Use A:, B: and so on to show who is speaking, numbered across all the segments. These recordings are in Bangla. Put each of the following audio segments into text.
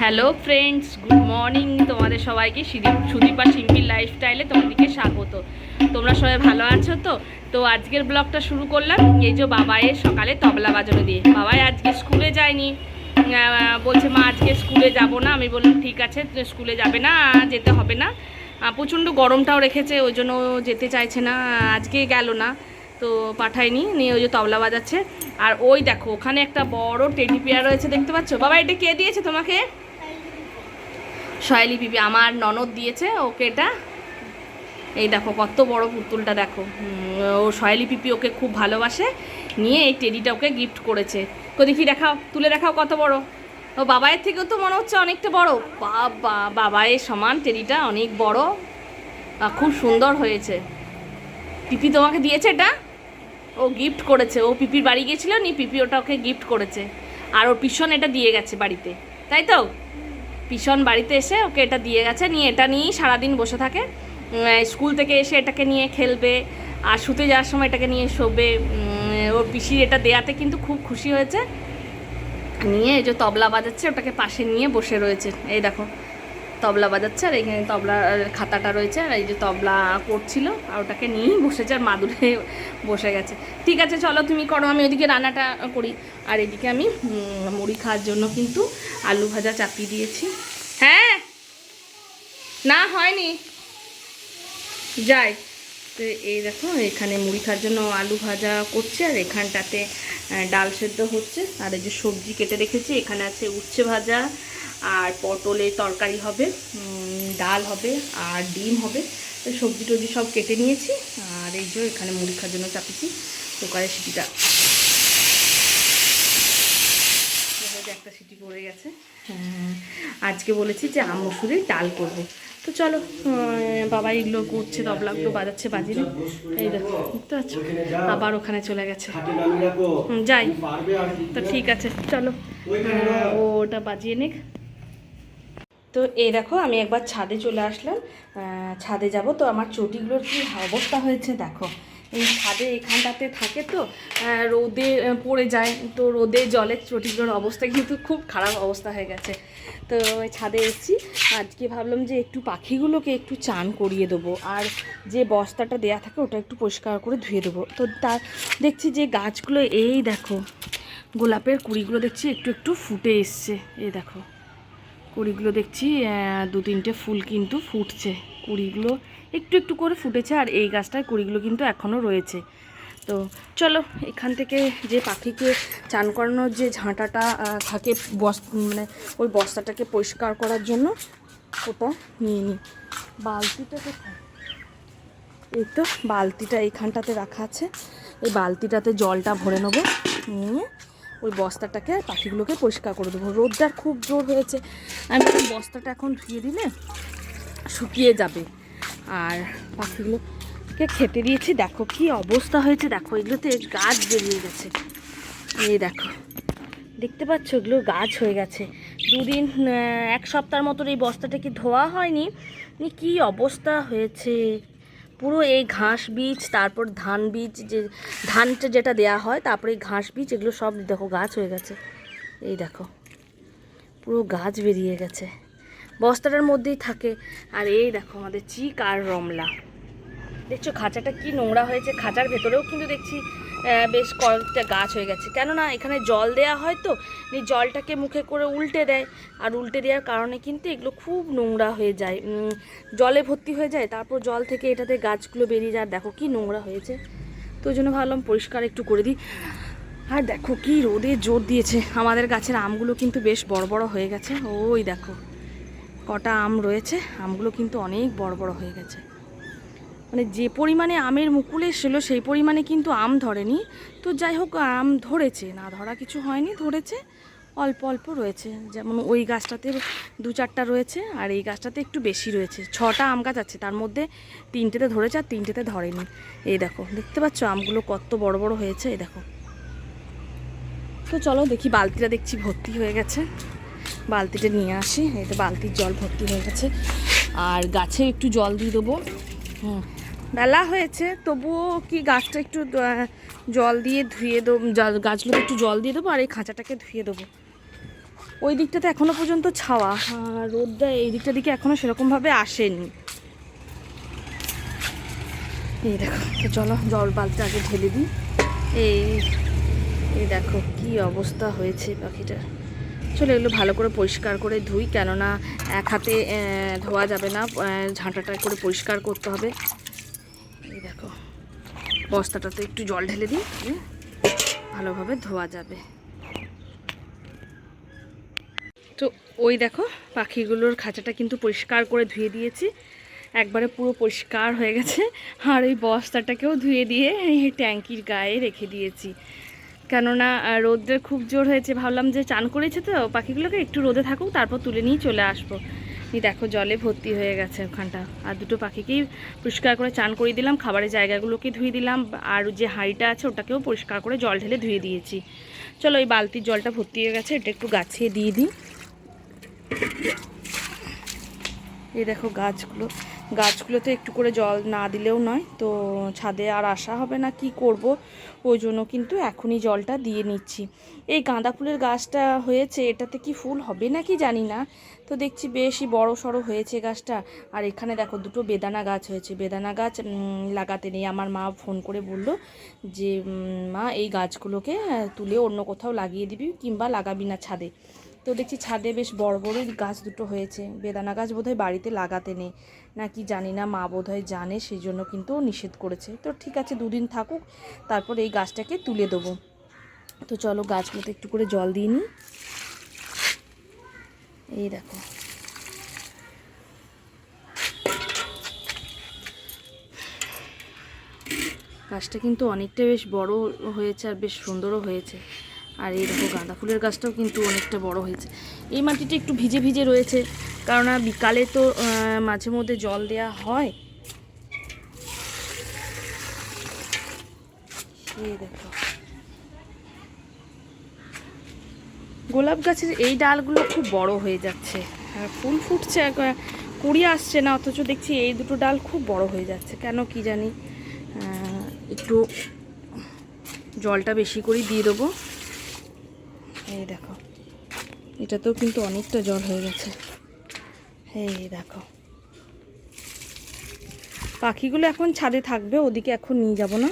A: হ্যালো ফ্রেন্ডস গুড মর্নিং তোমাদের সবাইকে সুদীপ- সুদীপা সিম্পল লাইফস্টাইলে তোমাদেরকে স্বাগত। তোমরা সবাই ভালো আছো তো? তো আজকের ব্লগটা শুরু করলাম। এই যে বাবায়ের সকালে তবলা বাজানো দিয়ে। বাবাই আজকে স্কুলে যায়নি। বলছে, মা, আজকে স্কুলে যাব না। আমি বললাম, ঠিক আছে স্কুলে যাবে না, যেতে হবে না। প্রচণ্ড গরমটাও রেখেছে, ওই জন্য যেতে চাইছে না। আজকে গেল না, তো পাঠায়নি, নিয়ে ওই যে তবলা বাজাচ্ছে। আর ওই দেখো, ওখানে একটা বড় টেডি পেয়ার রয়েছে, দেখতে পাচ্ছ? বাবা, এটা কে দিয়েছে তোমাকে? শয়ালি পিপি আমার ননদ দিয়েছে ওকে এটা। এই দেখো, কত বড় পুতুলটা দেখো। ও শয়ালি পিপি ওকে খুব ভালোবাসে। নিয়ে এই টেডিটা ওকে গিফট করেছে। তো দেখি দেখাও, তুলে দেখাও কত বড়। ও বাবায়ের থেকেও তো মনে হচ্ছে অনেকটা বড়। বাবা, বাবায়ের সমান টেডিটা অনেক বড়। খুব সুন্দর হয়েছে। পিপি তোমাকে দিয়েছে এটা? ও গিফট করেছে। ও পিপির বাড়ি গিয়েছিল নি, পিপি ওটা ওকে গিফট করেছে। আর ওর পিছন এটা দিয়ে গেছে বাড়িতে। তাই তো? পিছন বাড়িতে এসে ওকে এটা দিয়ে গেছে, নিয়ে এটা নিয়েই সারাদিন বসে থাকে। স্কুল থেকে এসে এটাকে নিয়ে খেলবে, আর শুতে যাওয়ার সময় এটাকে নিয়ে শোবে। ওর পিসির এটা দেয়াতে কিন্তু খুব খুশি হয়েছে। নিয়ে এই যে তবলা বাজাচ্ছে, ওটাকে পাশে নিয়ে বসে রয়েছে। এই দেখো তবলা বাজাচ্ছে আর এখানে তবলার খাতাটা রয়েছে আর এই যে তবলা করছিল আর ওটাকে নিয়েই বসেছে আর মাদুরে বসে গেছে। ঠিক আছে, চলো তুমি করো, আমি ওইদিকে রান্নাটা করি। আর এদিকে আমি মুড়ি খাওয়ার জন্য কিন্তু আলু ভাজা চাপিয়ে দিয়েছি। হ্যাঁ? না, হয়নি। যাই। তো এই দেখো, এখানে মুড়ি খাওয়ার জন্য আলু ভাজা করছে আর এখানটাতে ডাল সেদ্ধ হচ্ছে। আর এই যে সবজি কেটে রেখেছি, এখানে আছে উচ্ছে ভাজা আর পটলের তরকারি হবে ডাল হবে আর ডিম হবে। সবজি টবজি সব কেটে নিয়েছি আর এই যে এখানে মুড়ি খাওয়ার জন্য চাপিয়েছি কুকারের সিটিটা। একটা সিটি পড়ে গেছে। হ্যাঁ, আজকে বলেছি যে আম মুসুরির ডাল করব। তো চলো বাবা এগুলো করছে তবলাগুলো বাজাচ্ছে বাজিয়ে এই দেখো বুঝতে পারছ আবার ওখানে চলে গেছে। যাই। তো ঠিক আছে চলো। ও ওটা বাজিয়ে নিক। তো এই দেখো, আমি একবার ছাদে চলে আসলাম। ছাদে যাব তো, আমার চটিগুলোর কি অবস্থা হয়েছে দেখো। এই ছাদে এখানটাতে থাকে তো রোদে পড়ে যায়। তো রোদে জলের চটিগুলোর অবস্থা কিন্তু খুব খারাপ অবস্থা হয়ে গেছে। তো ছাদে এসেছি। আজকে ভাবলাম যে একটু পাখিগুলোকে একটু চান করিয়ে দেবো। আর যে বস্তাটা দেয়া থাকে, ওটা একটু পরিষ্কার করে ধুয়ে দেবো। তো তার, দেখছি যে গাছগুলো, এই দেখো, গোলাপের কুড়িগুলো দেখছি একটু একটু ফুটে এসছে। এই দেখো। কুড়িগুলো দেখছি দু তিনটে ফুল কিন্তু ফুটছে। কুড়িগুলো একটু একটু করে ফুটেছে আর এই গাছটায় কুড়িগুলো কিন্তু এখনও রয়েছে। তো চলো, এখান থেকে যে পাখিকে চান করানোর যে ঝাঁটাটা থাকে বস মানে ওই বস্তাটাকে পরিষ্কার করার জন্য ওটা নিয়ে নিই বালতিটা কোথায়? এই তো, বালতিটা এইখানটাতে রাখা আছে। এই বালতিটাতে জলটা ভরে নেব। নিয়ে ওই বস্তাটাকে পাখিগুলোকে পরিষ্কার করে দেবো। রোদটার খুব জোর হয়েছে। আমি বস্তাটা এখন ধুয়ে দিলে শুকিয়ে যাবে। আর পাখিগুলোকে খেতে দিয়েছি। দেখো কি অবস্থা হয়েছে। দেখো এগুলোতে গাছ বেরিয়ে গেছে। এই দেখো, দেখতে পাচ্ছ এগুলো গাছ হয়ে গেছে। দুদিন এক সপ্তাহের মতন এই বস্তাটাকে ধোয়া হয়নি। নি কি অবস্থা হয়েছে? পুরো এই ঘাস বীজ, তারপর ধান বীজ, যে ধানটা যেটা দেয়া হয়, তারপরে এই ঘাস বীজ, এগুলো সব দেখো গাছ হয়ে গেছে। এই দেখো, পুরো গাছ বেরিয়ে গেছে। বস্তাটার মধ্যেই থাকে। আর এই দেখো আমাদের চিক আর রমলা। দেখছ, খাঁচাটা কি নোংরা হয়েছে, খাঁচার ভেতরেও কিন্তু দেখছি বেশ কয়েকটা গাছ হয়ে গেছে। কেননা এখানে জল দেয়া হয় তো, এই জলটাকে মুখে করে উল্টে দেয়। আর উল্টে দেওয়ার কারণে কিন্তু এগুলো খুব নোংরা হয়ে যায়। জলে ভর্তি হয়ে যায়, তারপর জল থেকে এটাতে গাছগুলো বেরিয়ে যায়। দেখো কি নোংরা হয়েছে। তো ওই জন্য ভাবলাম পরিষ্কার একটু করে দিই। আর দেখো কি রোদে জোর দিয়েছে। আমাদের গাছের আমগুলো কিন্তু বেশ বড় বড় হয়ে গেছে। ওই দেখো, কটা আম রয়েছে। আমগুলো কিন্তু অনেক বড় বড় হয়ে গেছে। মানে যে পরিমাণে আমের মুকুল এসেছিল সেই পরিমাণে কিন্তু আম ধরেনি। তো যাই হোক, আম ধরেছে। না ধরা কিছু হয়নি, ধরেছে। অল্প অল্প রয়েছে। যেমন ওই গাছটাতে দু চারটা রয়েছে আর এই গাছটাতে একটু বেশি রয়েছে। ছটা আম গাছ আছে, তার মধ্যে তিনটেতে ধরেছে আর তিনটেতে ধরেনি। এই দেখো, দেখতে পাচ্ছ আমগুলো কত বড় বড় হয়েছে, এই দেখো। তো চলো দেখি, বালতিটা দেখছি ভর্তি হয়ে গেছে। বালতিটা নিয়ে আসি। এই তো বালতির জল ভর্তি হয়ে গেছে। আর গাছে একটু জল দিয়ে দেবো। বেলা হয়েছে, তবুও কি গাছটা একটু জল দিয়ে ধুয়ে দেবো গাছগুলোতে একটু জল দিয়ে দেবো আর এই খাঁচাটাকে ধুয়ে দেবো। ওই দিকটাতে এখনও পর্যন্ত ছাওয়া রোদটা এই দিকটা দিকে এখনও সেরকমভাবে আসেনি। এই দেখো চলো জল বালতিটা আগে ঢেলে দিই। এই এই দেখো কি অবস্থা হয়েছে পাখিটার। চলো এগুলো ভালো করে পরিষ্কার করে ধুই, কেননা এক হাতে ধোয়া যাবে না ঝাঁটাটা করে পরিষ্কার করতে হবে। এই দেখো, বস্তাটাতে একটু জল ঢেলে দিই ভালোভাবে ধোয়া যাবে। তো ওই দেখো, পাখিগুলোর খাঁচাটা কিন্তু পরিষ্কার করে ধুয়ে দিয়েছি। একবারে পুরো পরিষ্কার হয়ে গেছে। আর ওই বস্তাটাকেও ধুয়ে দিয়ে এই ট্যাঙ্কির গায়ে রেখে দিয়েছি। কেননা রোদ্রের খুব জোর হয়েছে। ভাবলাম যে চান করেছে তো, পাখিগুলোকে একটু রোদে থাকুক, তারপর তুলে নিয়ে চলে আসব। এই দেখো, জলে ভর্তি হয়ে গেছে ওখানটা। আর দুটো পাখিকেই পরিষ্কার করে চান করিয়ে দিলাম, খাবারের জায়গাগুলোকে ধুয়ে দিলাম। আর যে হাঁড়িটা আছে, ওটাকেও পরিষ্কার করে জল ঢেলে ধুয়ে দিয়েছি। চলো, এই বালতির জলটা ভর্তি হয়ে গেছে, এটা একটু গাছে দিয়ে দিই। এই দেখো গাছগুলো গাছগুলোতে একটু করে জল না দিলেও নয়, তো ছাদে আর আসা হবে না, কি করব? ওই জন্য কিন্তু এখনই জলটা দিয়ে নিচ্ছি। এই গাঁদা ফুলের গাছটা হয়েছে, এটাতে কি ফুল হবে নাকি জানি না, তো দেখছি বেশি বড় সড়ো হয়েছে গাছটা। আর এখানে দেখো দুটো বেদানা গাছ হয়েছে, বেদানা গাছ লাগাতে নেই। আমার মা ফোন করে বলল যে মা, এই গাছগুলোকে তুলে অন্য কোথাও লাগিয়ে দিবি কিংবা লাগাবি না ছাদে। তো দেখছি ছাদে বেশ বড় বড়ই গাছ দুটো হয়েছে। বেদানা গাছ বোধহয় বাড়িতে লাগাতে নেই। নাকি জানি না, মা বোধহয় জানে সেই জন্য কিন্তু নিষেধ করেছে। তো ঠিক আছে, দুদিন থাকুক, তারপর এই গাছটাকে তুলে দেবো। তো চলো গাছগুলোতে একটু করে জল দিয়ে নিই। এই দেখো। গাছটা কিন্তু অনেকটা বেশ বড় হয়েছে আর বেশ সুন্দরও হয়েছে। আর এই দেখো গাঁদা ফুলের গাছটাও কিন্তু অনেকটা বড় হয়েছে। এই মাটিটা একটু ভিজে ভিজে রয়েছে কারণ বিকালে তো মাঝে মধ্যে জল দেওয়া হয়। দেখো। গোলাপ গাছের এই ডালগুলো খুব বড় হয়ে যাচ্ছে। আর ফুল ফুটছে কুড়ি আসছে না, অথচ দেখছি এই দুটো ডাল খুব বড় হয়ে যাচ্ছে। কেন কি জানি একটু জলটা বেশি করে দিয়ে দেবো। এই দেখো। এটাতেও কিন্তু অনেকটা জল হয়ে গেছে। এই দেখো। পাখিগুলো এখন ছাদে থাকবে, ওদিকে এখন নিয়ে যাব না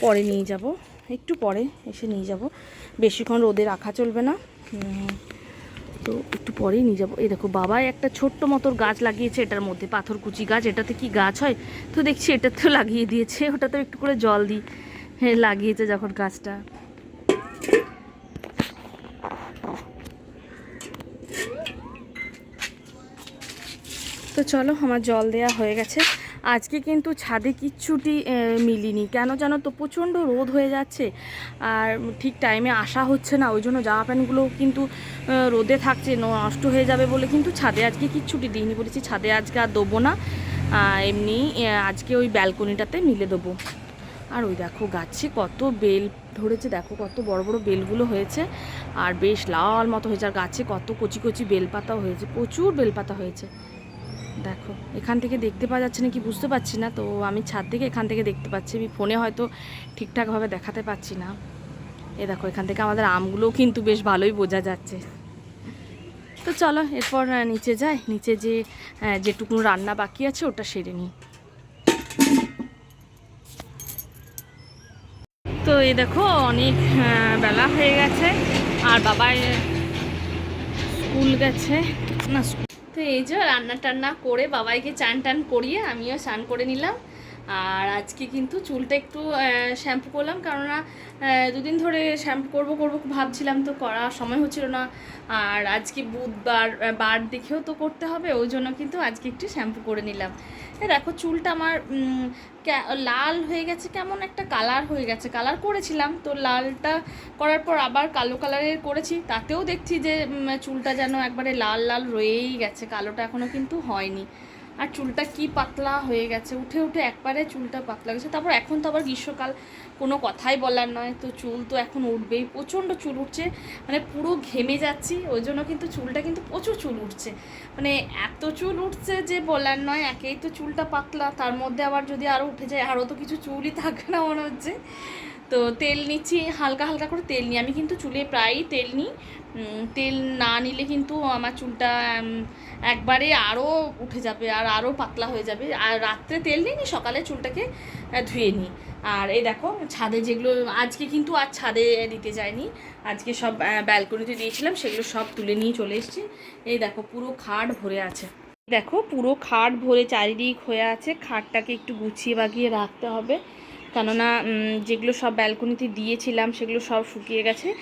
A: পরে নিয়ে যাব। একটু পরে এসে নিয়ে যাব। বেশিক্ষণ রোদে রাখা চলবে না। তো একটু পরেই নিয়ে যাব। এই দেখো বাবাই একটা ছোট্ট মতো গাছ লাগিয়েছে এটার মধ্যে, পাথরকুচি গাছ। এটাতে কি গাছ হয়? তো দেখছি এটাতেও লাগিয়ে দিয়েছে। ওটাতেও একটু করে জল দিই। হ্যাঁ লাগিয়েছে যখন গাছটা। তো চলো, আমার জল দেয়া হয়ে গেছে। আজকে কিন্তু ছাদে কিচ্ছুটি মিলিনি। কেন জানো তো, প্রচণ্ড রোদ হয়ে যাচ্ছে। আর ঠিক টাইমে আসা হচ্ছে না, ওই জন্য জামা প্যান্টগুলোও কিন্তু রোদে থাকছে নষ্ট হয়ে যাবে বলে কিন্তু ছাদে আজকে কিচ্ছুটি দিইনি বলেছি। ছাদে আজকে আর দেবো না। এমনি আজকে ওই ব্যালকনিটাতে মিলে দেবো। আর ওই দেখো, গাছে কত বেল ধরেছে, দেখো কত বড় বড় বেলগুলো হয়েছে। আর বেশ লাল মতো হয়েছে, আর গাছে কত কচি কচি বেলপাতাও হয়েছে, প্রচুর বেলপাতা হয়েছে। দেখো এখান থেকে দেখতে পাওয়া যাচ্ছে না কি বুঝতে পারছি না তো আমি ছাদ থেকে এখান থেকে দেখতে পাচ্ছি আমি ফোনে হয়তো ঠিকঠাকভাবে দেখাতে পাচ্ছি না। এ দেখো এখান থেকে আমাদের আমগুলোও কিন্তু বেশ ভালোই বোঝা যাচ্ছে। তো চলো এরপর নিচে যাই নিচে যে আহ, যেটুকু রান্না বাকি আছে ওটা সেরে নিই। তো এ দেখো অনেক বেলা হয়ে গেছে আর বাবা স্কুল গেছে। না তো এই যে রান্না টান্না করে বাবাইকে চান টান করিয়ে আমিও স্নান করে নিলাম। আর আজকে কিন্তু চুলটা একটু শ্যাম্পু করলাম কেননা দুদিন ধরে শ্যাম্পু করব করব ভাবছিলাম তো করা সময় হচ্ছিল না। আর আজকে বুধবার বার দেখেও তো করতে হবে, ওই জন্য কিন্তু আজকে একটু শ্যাম্পু করে নিলাম। দেখো চুলটা আমার লাল হয়ে গেছে, কেমন একটা কালার হয়ে গেছে। কালার করেছিলাম, তো লালটা করার পর আবার কালো কালারের করেছি। তাতেও দেখছি যে চুলটা যেন একবারে লাল লাল রয়েই গেছে, কালোটা এখনও কিন্তু হয়নি। আর চুলটা কি পাতলা হয়ে গেছে? উঠে উঠে একবারে চুলটা পাতলা গেছে। তারপর এখন তো আবার গ্রীষ্মকাল, কোনো কথাই বলার নয়। তো চুল তো এখন উঠবেই। প্রচণ্ড চুল উঠছে। মানে পুরো ঘেমে যাচ্ছি। ওই জন্য কিন্তু চুলটা কিন্তু প্রচুর চুল উঠছে। মানে এত চুল উঠছে যে বলার নয়। একেই তো চুলটা পাতলা। তার মধ্যে আবার যদি আরও উঠে যায় আরও তো কিছু চুলই থাকবে না মনে হচ্ছে। তো তেল নিচ্ছি, হালকা হালকা করে তেল নিই। আমি কিন্তু চুলে প্রায়ই তেল নিই। তেল না নিলে কিন্তু আমার চুলটা একবারে আরও উঠে যাবে আর আরও পাতলা হয়ে যাবে। আর রাত্রে তেল নিই সকালে চুলটাকে ধুয়ে নিই। আর এই দেখো, ছাদে যেগুলো, আজকে কিন্তু আর ছাদে দিতে যায়নি আজকে সব ব্যালকনিতে দিয়েছিলাম, সেগুলো সব তুলে নিয়ে চলে এসেছি। এই দেখো, পুরো খাট ভরে আছে। দেখো, পুরো খাট ভরে চারিদিক হয়ে আছে। খাটটাকে একটু গুছিয়ে বাগিয়ে রাখতে হবে। কেননা যেগুলো সব ব্যালকনিতে দিয়েছিলাম সেগুলো সব শুকিয়ে গেছে।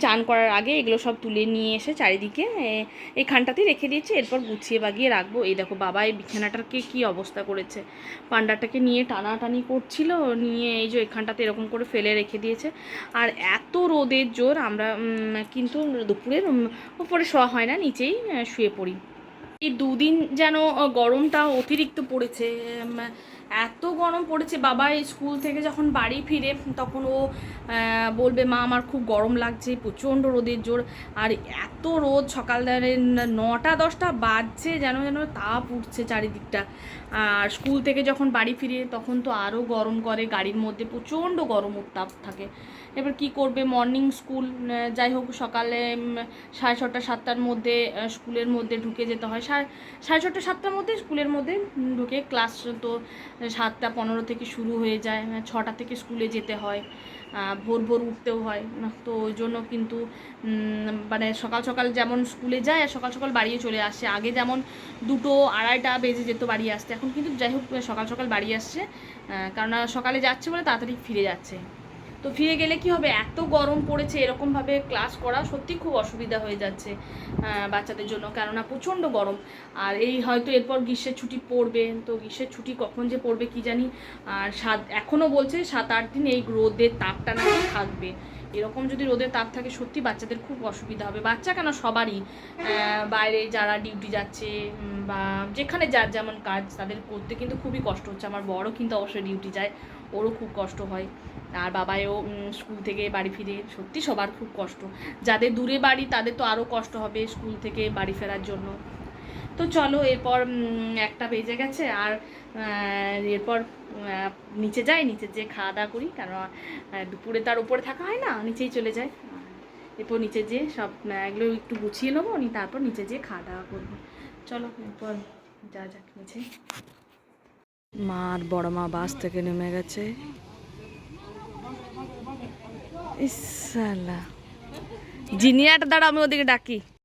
A: চান করার আগে এগুলো সব তুলে নিয়ে এসে চারিদিকে, এ- এইখানটাতেই রেখে দিয়েছি। এরপর গুছিয়ে বাগিয়ে রাখব। এই দেখো বাবা, এই বিছানাটাকে কি অবস্থা করেছে। পান্ডাটাকে নিয়ে টানাটানি করছিল, নিয়ে এই যে এখানটাতে এরকম করে ফেলে রেখে দিয়েছে। আর এত রোদের জোর আমরা কিন্তু দুপুরের উপরে শোয়া হয় না, নিচেই শুয়ে পড়ি। এই দুদিন যেন গরমটা অতিরিক্ত পড়েছে এত গরম পড়েছে। বাবা স্কুল থেকে যখন বাড়ি ফিরে, তখন ও বলবে, মা, আমার খুব গরম লাগছে, প্রচণ্ড রোদের জোর। আর এত রোদ সকাল নটা, দশটা বাজছে যেন যেন তাপ উঠছে চারিদিকটা। আর স্কুল থেকে যখন বাড়ি ফিরে, তখন তো আরও গরম করে, গাড়ির মধ্যে প্রচণ্ড গরম উত্তাপ থাকে। এবার কি করবে? মর্নিং স্কুল যাই হোক, সকালে সাড়ে ছটা, সাতটার মধ্যে স্কুলের মধ্যে ঢুকে যেতে হয়। সাড়ে সাড়ে ছটা, সাতটার মধ্যে স্কুলের মধ্যে ঢুকে ক্লাস তো সাতটা পনেরো থেকে শুরু হয়ে যায় ছটা থেকে স্কুলে যেতে হয় ভোর ভোর উঠতেও হয়। তো ওই জন্য কিন্তু মানে সকাল সকাল যেমন স্কুলে যায়, আর সকাল সকাল বাড়িয়ে চলে আসে। আগে যেমন দুটো আড়াইটা বেজে যেত বাড়ি আসতে, এখন কিন্তু যাই হোক, সকাল সকাল বাড়ি আসছে কারণ সকালে যাচ্ছে বলে তাড়াতাড়ি ফিরে যাচ্ছে। তো ফিরে গেলে কি হবে? এত গরম পড়েছে, এরকমভাবে ক্লাস করা সত্যি খুব অসুবিধা হয়ে যাচ্ছে বাচ্চাদের জন্য। কেননা প্রচণ্ড গরম। আর এই হয়তো এরপর গ্রীষ্মের ছুটি পড়বে, তো গ্রীষ্মের ছুটি কখন যে পড়বে কি জানি? আর সাত এখনও বলছে সাত, আট দিন এই রোদের তাপটা নাকি থাকবে। এরকম যদি রোদের তাপ থাকে সত্যি বাচ্চাদের খুব অসুবিধা হবে। বাচ্চা কেন? সবারই। বাইরে যারা ডিউটি যাচ্ছে বা যেখানে যার যেমন কাজ তাদের করতে কিন্তু খুবই কষ্ট হচ্ছে। আমার বড় কিন্তু অবশ্যই ডিউটি যায় ওরও খুব কষ্ট হয়। আর উম, স্কুল থেকে বাড়ি ফিরে সত্যি সবার খুব কষ্ট। যাদের দূরে বাড়ি তাদের তো আরও কষ্ট হবে স্কুল থেকে বাড়ি ফেরার জন্য। তো চলো, এরপর একটা বেজে গেছে আর এরপর নিচে যাই, নিচে যে খাওয়া দাওয়া করি, কারণ দুপুরে তার উপরে থাকা হয় না, নিচেই চলে যায় এরপর নিচে যেয়ে সব এগুলো একটু গুছিয়ে নেব নি তারপর নিচে যেয়ে খাওয়া দাওয়া করব। চলো, এরপর যা যাক নিচে। মা আর বড় মা বাস থেকে নেমে গেছে। ইসালা জিনিয়াটা দ্বারা আমি ওদিকে ডাকি।